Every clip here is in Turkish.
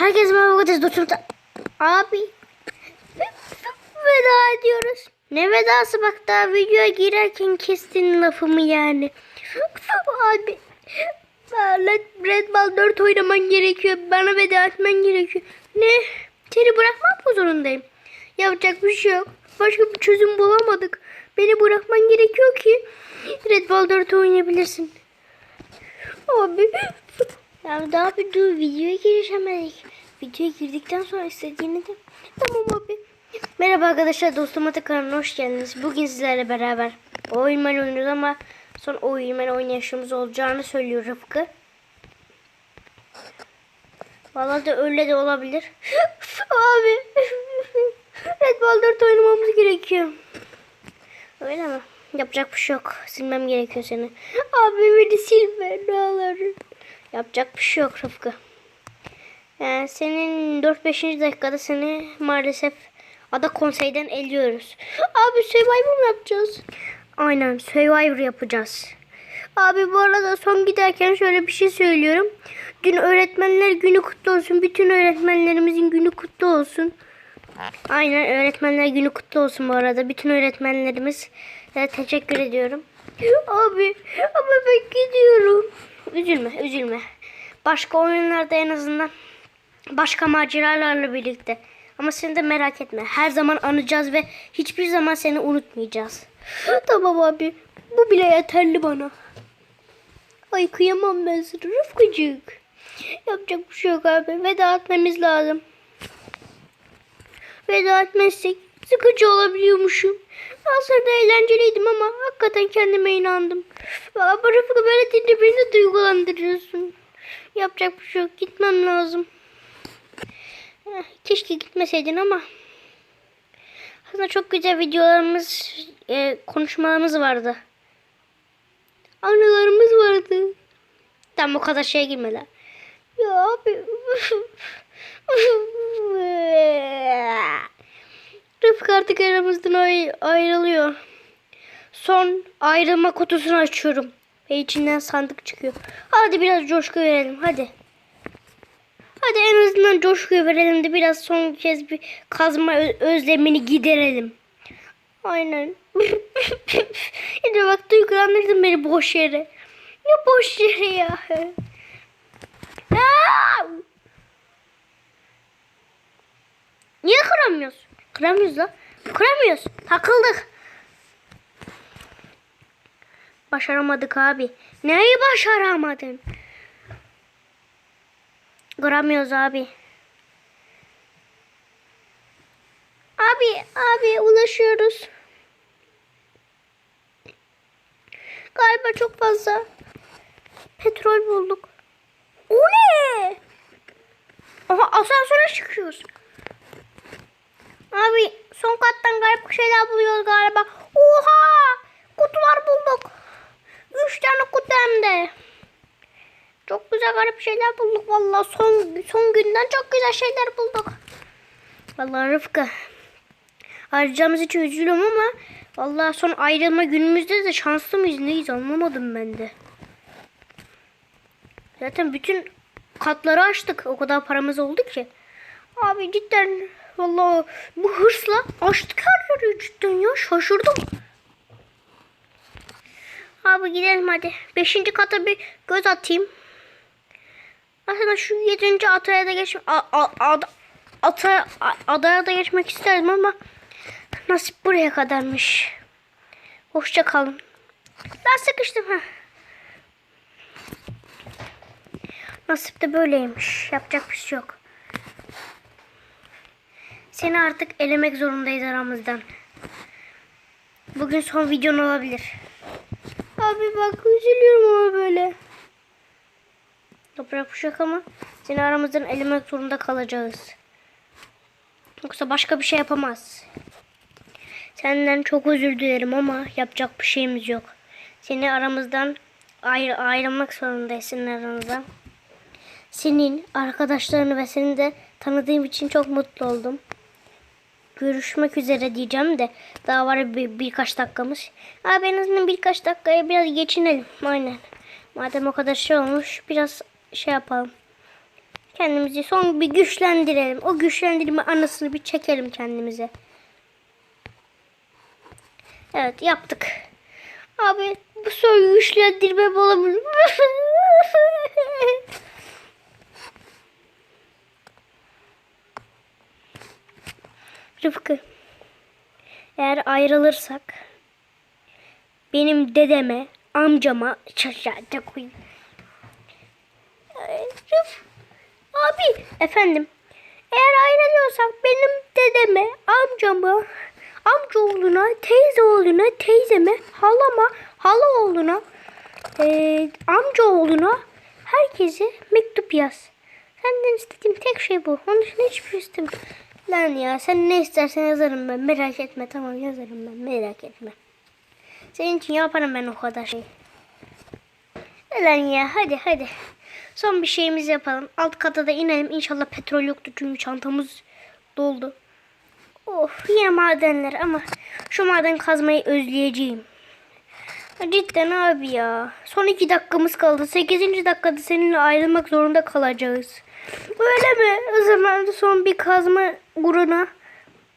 Herkes merhaba arkadaşlar. Dostum da- Abi. Veda ediyoruz. Ne vedası bak daha videoya girerken kestin lafımı yani. Abi. Red, Red Ball 4 oynaman gerekiyor. Bana veda etmen gerekiyor. Ne? Seni bırakmak zorundayım? Yapacak bir şey yok. Başka bir çözüm bulamadık. Beni bırakman gerekiyor ki Red Ball 4 oynayabilirsin. Abi. Ya daha bir dur videoya girişemedik. Videoya girdikten sonra istediğini de. Tamam abi. Merhaba arkadaşlar dostum Ata kanalına hoş geldiniz. Bugün sizlerle beraber oyunman oynuyoruz ama son oyunman oynayışımız olacağını söylüyor Rıfkı. Vallahi de öyle de olabilir. abi. Red Ball 4 oynamamız gerekiyor. Öyle mi? Yapacak bir şey yok. Silmem gerekiyor seni. Abi beni silme ne. Yapacak bir şey yok Rıfkı. Yani senin 4-5. dakikada seni maalesef ada konseyden eliyoruz. Abi Survivor mu yapacağız? Aynen Survivor yapacağız. Abi bu arada son giderken şöyle bir şey söylüyorum. Dün öğretmenler günü kutlu olsun. Bütün öğretmenlerimizin günü kutlu olsun. Aynen öğretmenler günü kutlu olsun bu arada. Bütün öğretmenlerimiz e, teşekkür ediyorum. Abi ama ben gidiyorum. Üzülme üzülme. Başka oyunlarda en azından başka maceralarla birlikte. Ama seni de merak etme. Her zaman anacağız ve hiçbir zaman seni unutmayacağız. tamam abi. Bu bile yeterli bana. Ay kıyamam ben sana Rıfkıcık. Yapacak bir şey yok abi. Veda etmemiz lazım. Veda etmezsek sıkıcı olabiliyormuşum. Aslında eğlenceliydim ama hakikaten kendime inandım. Ama Rıfkı böyle deyince beni duygulandırıyorsun. Yapacak bir şey yok. Gitmem lazım. Eh, Keşke gitmeseydin ama. Aslında çok güzel videolarımız, e, konuşmalarımız vardı. Anılarımız vardı. Tam bu kadar şeye girmeler. Ya abi. Rıfkı artık aramızdan ay- ayrılıyor. Son ayrılma kutusunu açıyorum. Ve içinden sandık çıkıyor. Hadi biraz coşku verelim hadi. Hadi en azından coşkuyu verelim de biraz son kez bir kazma özlemini giderelim. Aynen. Yine bak duygulandırdın beni boş yere. Ya boş yere ya. Aa! Niye kıramıyoruz? Kıramıyoruz lan. Kıramıyoruz. Takıldık. Başaramadık abi. Neyi başaramadın? Kıramıyoruz abi. Abi, abi ulaşıyoruz. Galiba çok fazla petrol bulduk. O ne? Aha asansöre çıkıyoruz. Abi son kattan garip şeyler buluyoruz galiba. Oha! Kutular bulduk. Üç tane kutu hem de. Çok güzel garip şeyler bulduk vallahi son son günden çok güzel şeyler bulduk. Vallahi Rıfkı. Ayrılacağımız için üzülüyorum ama vallahi son ayrılma günümüzde de şanslı mıyız neyiz anlamadım ben de. Zaten bütün katları açtık. O kadar paramız oldu ki. Abi cidden vallahi bu hırsla açtık her yeri cidden ya şaşırdım. Abi gidelim hadi. Beşinci kata bir göz atayım. Aslında şu yedinci ataya da geç a, a, ada, ata, adaya da geçmek isterdim ama nasip buraya kadarmış. Hoşça kalın. Ben sıkıştım ha. Nasip de böyleymiş. Yapacak bir şey yok. Seni artık elemek zorundayız aramızdan. Bugün son videon olabilir. Abi bak üzülüyorum ama böyle. Şey yok ama seni aramızdan elemek zorunda kalacağız. Yoksa başka bir şey yapamaz. Senden çok özür dilerim ama yapacak bir şeyimiz yok. Seni aramızdan ayrı, ayrılmak zorundayız senin aranızdan. Senin, arkadaşlarını ve seni de tanıdığım için çok mutlu oldum. Görüşmek üzere diyeceğim de daha var bir, birkaç dakikamız. Abi en azından birkaç dakikaya biraz geçinelim. Aynen. Madem o kadar şey olmuş biraz şey yapalım. Kendimizi son bir güçlendirelim. O güçlendirme anısını bir çekelim kendimize. Evet yaptık. Abi bu son güçlendirme olabilir. Rıfkı. Eğer ayrılırsak benim dedeme, amcama şaşıracak koyayım. Rıf. Abi efendim. Eğer ayrılıyorsak benim dedeme, amcama, amcaoğluna, teyzeoğluna, teyzeme, halama, halaoğluna, eee amcaoğluna herkese mektup yaz. Senden istediğim tek şey bu. Onun için hiçbir istemiyorum. Lan ya sen ne istersen yazarım ben. Merak etme tamam yazarım ben. Merak etme. Senin için yaparım ben o kadar şey. Lan ya hadi hadi. Son bir şeyimizi yapalım. Alt kata da inelim. İnşallah petrol yoktu çünkü çantamız doldu. Of yine madenler ama şu maden kazmayı özleyeceğim. Cidden abi ya. Son iki dakikamız kaldı. Sekizinci dakikada seninle ayrılmak zorunda kalacağız. Öyle mi? O zaman son bir kazma uğruna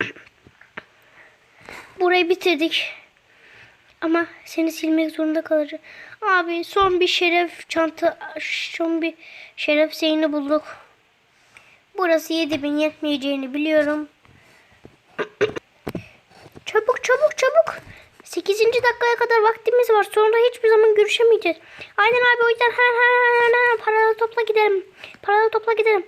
burayı bitirdik. Ama seni silmek zorunda kalacağım. Abi son bir şeref çanta, son bir şeref şeyini bulduk. Burası 7000 yetmeyeceğini biliyorum. çabuk çabuk çabuk. 8. dakikaya kadar vaktimiz var. Sonra hiçbir zaman görüşemeyeceğiz. Aynen abi o yüzden hemen hemen hemen, hemen paralı topla gidelim. Paralı topla gidelim.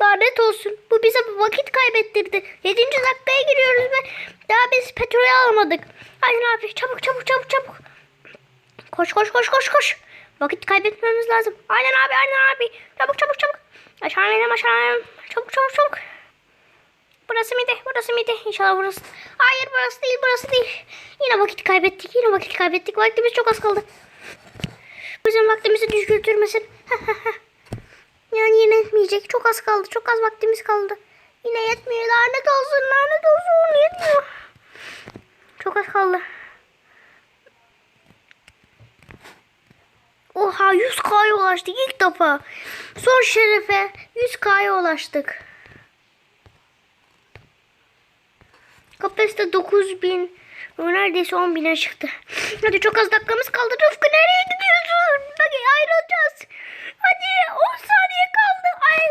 Lanet olsun. Bu bize vakit kaybettirdi. 7. dakikaya giriyoruz ve daha biz petrolü almadık. Aynen abi çabuk çabuk çabuk çabuk. Koş koş koş koş koş. Vakit kaybetmemiz lazım. Aynen abi aynen abi. Çabuk çabuk çabuk. Aşağı inelim aşağı inelim. Çabuk çabuk çabuk. Burası mıydı? Burası mıydı? İnşallah burası. Hayır burası değil burası değil. Yine vakit kaybettik. Yine vakit kaybettik. Vaktimiz çok az kaldı. Bizim vaktimizi düş götürmesin. yani yine yetmeyecek. Çok az kaldı. Çok az vaktimiz kaldı. Yine yetmiyor. Lanet olsun. Lanet olsun. Yetmiyor. Çok az kaldı. Oha 100K'ya ulaştık ilk defa. Son şerefe 100K'ya ulaştık. Kapasite 9000. Neredeyse 10.000'e çıktı. Hadi çok az dakikamız kaldı. Rıfkı nereye gidiyorsun? Hadi ayrılacağız. Hadi 10 saniye kaldı. Ay.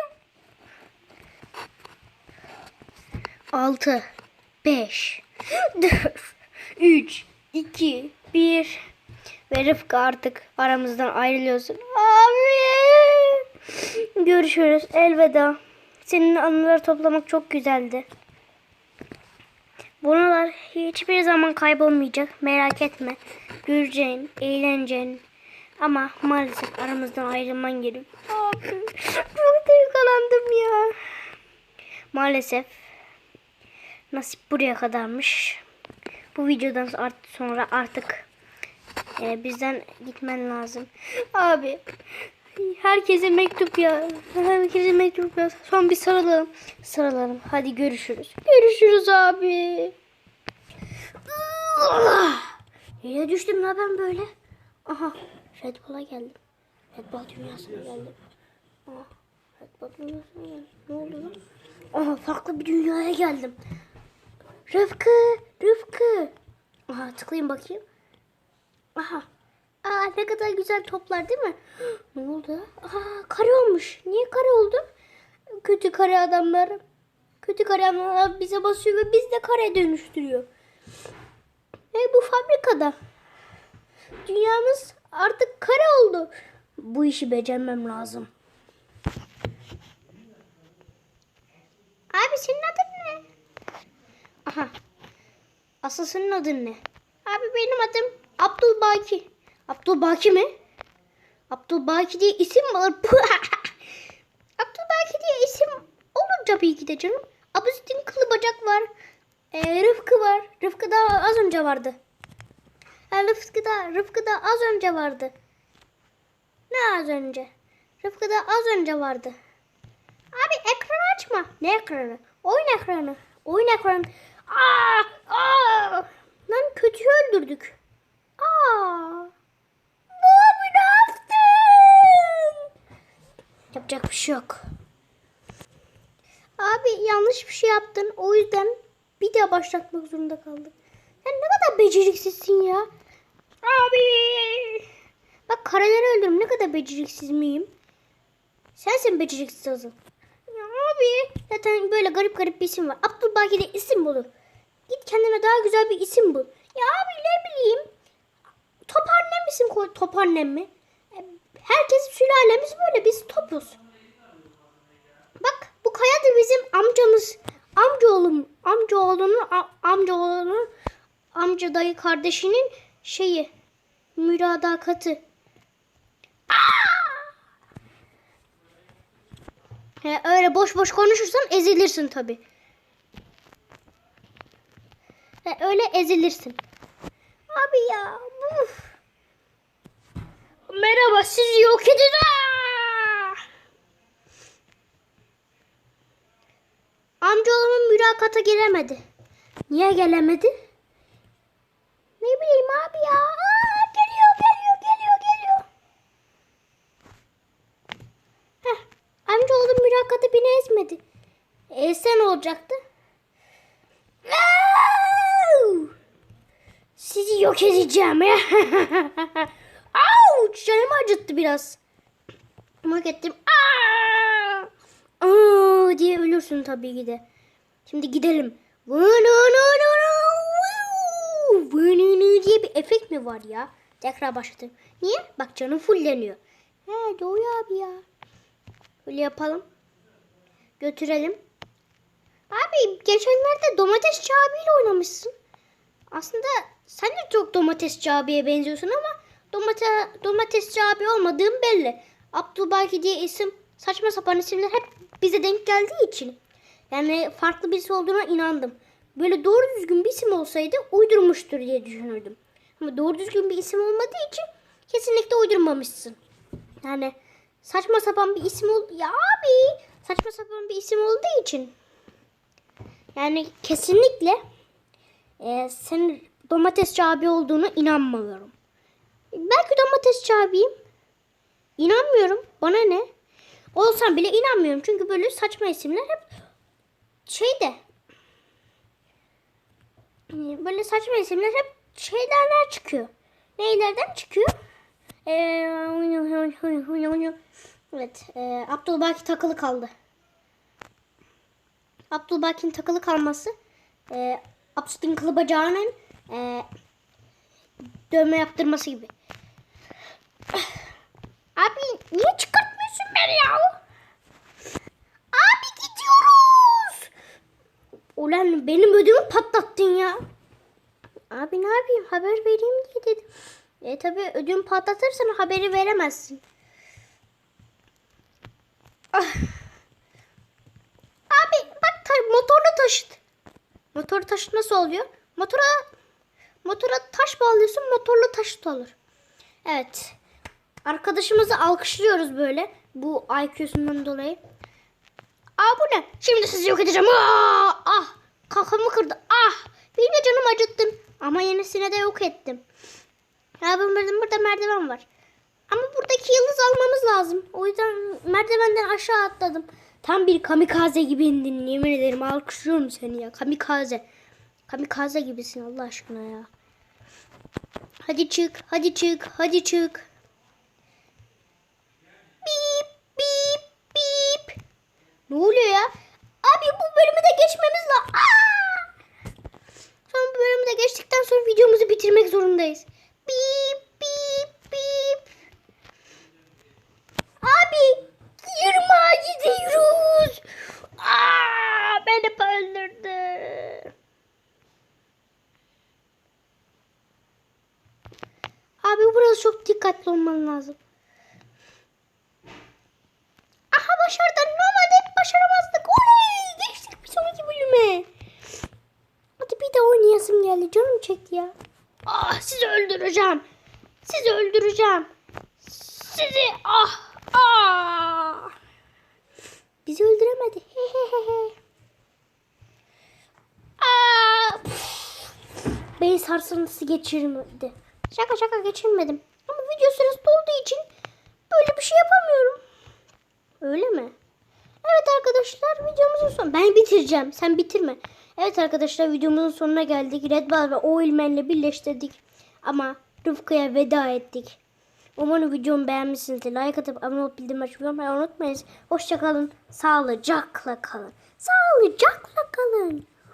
6 5 4 3 2 1 ve Rıfkı artık aramızdan ayrılıyorsun. Abi. Görüşürüz. Elveda. Senin anıları toplamak çok güzeldi. Bunlar hiçbir zaman kaybolmayacak. Merak etme. Göreceğin, eğleneceğin. Ama maalesef aramızdan ayrılman gerekiyor. Abi. Çok duygulandım ya. Maalesef. Nasip buraya kadarmış. Bu videodan sonra artık ee, bizden gitmen lazım. Abi herkese mektup ya. Herkese mektup yaz. Son bir sarılalım. Sarılalım. Hadi görüşürüz. Görüşürüz abi. Yine düştüm la ben böyle. Aha. Red Bull'a geldim. Red Bull dünyasına geldim. Aha. Red Bull dünyasına geldim. Ne oldu lan? Aha farklı bir dünyaya geldim. Rıfkı. Rıfkı. Aha tıklayayım bakayım. Aha. Aa ne kadar güzel toplar değil mi? ne oldu? Aa kare olmuş. Niye kare oldu? Kötü kare adamlar. Kötü kare adamlar bize basıyor ve biz de kare dönüştürüyor. E bu fabrikada. Dünyamız artık kare oldu. Bu işi becermem lazım. Abi senin adın ne? Aha. Asıl senin adın ne? Abi benim adım Abdülbaki. Abdülbaki mi? Abdülbaki diye isim mi var? Abdülbaki diye isim olur tabii ki de canım. Abuzittin kılı bacak var. Ee, Rıfkı var. Rıfkı daha az önce vardı. Ha, Rıfkı da, Rıfkı da az önce vardı. Ne az önce? Rıfkı da az önce vardı. Abi ekranı açma. Ne ekranı? Oyun ekranı. Oyun ekranı. Aa, aa. Lan kötüyü öldürdük. Aa. Abi ne yaptın? Yapacak bir şey yok. Abi yanlış bir şey yaptın. O yüzden bir daha başlatmak zorunda kaldık. Sen ne kadar beceriksizsin ya. Abi. Bak karaları öldürüm. Ne kadar beceriksiz miyim? Sensin beceriksiz asıl. Ya abi. Zaten böyle garip garip bir isim var. Abdülbaki de isim bulur. Git kendine daha güzel bir isim bul. Ya abi ne bileyim. Top annem isim koy. Top annem mi? E, Herkes sülalemiz böyle. Biz topuz. Bak bu Kaya da bizim amcamız. Amcaoğlum. Amcaoğlunun amcaoğlunun amca dayı kardeşinin şeyi. Müradakatı. He, öyle boş boş konuşursan ezilirsin tabi. He, öyle ezilirsin. Abi ya. Uf. Merhaba sizi yok edin. Amcaoğlumun mülakata gelemedi. Niye gelemedi? Ne bileyim abi ya. Aa, geliyor geliyor geliyor geliyor. Heh, amcaoğlum mülakata beni ezmedi. Ezse olacaktı? Sizi yok edeceğim. Au! Canımı acıttı biraz. Yok ettim. Aa! Aa! diye ölürsün tabii ki de. Şimdi gidelim. Diye bir efekt mi var ya? Tekrar başladım. Niye? Bak canım fulleniyor. He Doğu abi ya. Böyle yapalım. Götürelim. Abi geçenlerde domatesçi abiyle oynamışsın. Aslında sen de çok domatesçi abiye benziyorsun ama domate, domatesçi abi olmadığın belli. Abdülbaki diye isim saçma sapan isimler hep bize denk geldiği için. Yani farklı birisi olduğuna inandım. Böyle doğru düzgün bir isim olsaydı uydurmuştur diye düşünürdüm. Ama doğru düzgün bir isim olmadığı için kesinlikle uydurmamışsın. Yani saçma sapan bir isim ol ya abi saçma sapan bir isim olduğu için yani kesinlikle e, senin domatesçi abi olduğunu inanmıyorum. Belki domatesçi abiyim. İnanmıyorum. Bana ne? Olsam bile inanmıyorum. Çünkü böyle saçma isimler hep şeyde böyle saçma isimler hep şeylerden çıkıyor. Neylerden çıkıyor? Ee, evet. E, Abdülbaki takılı kaldı. Abdülbaki'nin takılı kalması e, Absüt'ün kılı bacağının e, dövme yaptırması gibi. Abi niye çıkartmıyorsun beni ya? Abi gidiyoruz. Ulan benim ödümü patlattın ya. Abi ne yapayım haber vereyim diye dedim. E tabi ödümü patlatırsan haberi veremezsin. Ah. Abi bak motorla taşıt. Motor taşıt nasıl oluyor? Motora motora taş bağlıyorsun motorla taşıt olur. Evet. Arkadaşımızı alkışlıyoruz böyle. Bu IQ'sundan dolayı. Aa bu ne? Şimdi sizi yok edeceğim. Aa, ah kafamı kırdı. Ah benim de canım acıttın. Ama yenisine de yok ettim. Ya ben burada, merdiven var. Ama buradaki yıldız almamız lazım. O yüzden merdivenden aşağı atladım. Tam bir kamikaze gibi indin yemin ederim. Alkışlıyorum seni ya. Kamikaze. Kamikaze gibisin Allah aşkına ya. Hadi çık, hadi çık, hadi çık. Bip, bip, bip. Ne oluyor ya? Abi bu bölümü de geçmemiz lazım. Son bu bölümü de geçtikten sonra videomuzu bitirmek zorundayız. Bip, bip, bip. Abi yırmağa gidiyoruz. Aa, beni öldürdü. Abi burası çok dikkatli olman lazım. Aha başardın. Normalde hep başaramazdık. Oley! Geçtik bir sonraki bölüme. Hadi bir de oynayasım geldi. Canım çekti ya. Ah sizi öldüreceğim. Sizi öldüreceğim. Sizi ah ah. Bizi öldüremedi. He he he he. Aa, püf. Beyin sarsıntısı geçirmedi. Şaka şaka geçirmedim. Ama video süresi dolduğu için böyle bir şey yapamıyorum. Öyle mi? Evet arkadaşlar videomuzun sonu. Ben bitireceğim. Sen bitirme. Evet arkadaşlar videomuzun sonuna geldik. Red Ball ve Oilman'le birleştirdik. Ama Rıfkı'ya veda ettik. Umarım videomu beğenmişsinizdir. Like atıp abone olup bildirim açmayı unutmayın. Hoşçakalın. Sağlıcakla kalın. Sağlıcakla kalın.